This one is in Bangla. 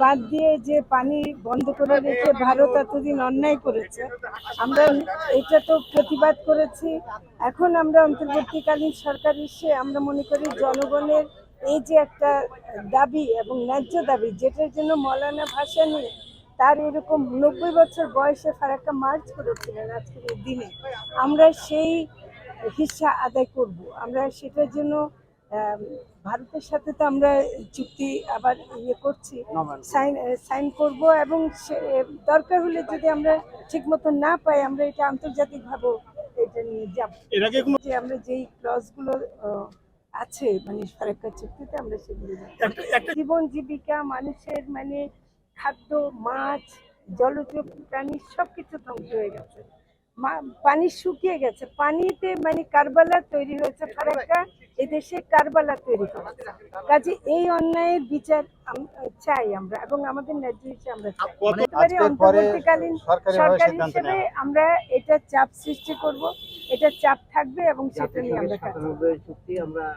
বাদ দিয়ে যে পানি বন্ধ করে রেখে ভারত এতদিন অন্যায় করেছে, আমরা এটা তো প্রতিবাদ করেছি। এখন আমরা অন্তর্বর্তীকালীন সরকার এসে আমরা মনে করি জনগণের এই যে একটা দাবি এবং ন্যায্য দাবি, যেটার জন্য মৌলানা ভাসানী তার এরকম নব্বই বছর বয়সে ফারাক্কা মার্চ করেছিলেন আজকের দিনে, আমরা সেই হিসা আদায় করব। আমরা সেটার জন্য ভারতের সাথে তো আমরা চুক্তি আবার ইয়ে করছি সাইন সাইন করব এবং সে দরকার হলে যদি আমরা ঠিকমতো না পাই আমরা এটা আন্তর্জাতিকভাবে এটা নিয়ে যাব। এর আগে যে আমরা যেই ক্লজগুলো আছে মানে ফারাক্কা চুক্তিতে আমরা সেগুলো জীবন জীবিকা মানুষের মানে খাদ্য মাছ জলজ প্রাণী সবকিছু ধ্বংস হয়ে গেছে। পানি শুকিয়ে গেছে। পানিতে মানে কারবালা তৈরি হয়েছে ফারাক্কা এদেশে কারবালা তৈরি হয়েছে। কাজে এই অন্যায়ের বিচার চাই আমরা এবং আমাদের ন্যায্য হিসেবে আমরা চাই। অন্তর্বর্তীকালীন সরকারিভাবে সরকার হিসেবে আমরা এটা চাপ সৃষ্টি করব এটা চাপ থাকবে এবং সেটা নিয়ে আমরা কাজ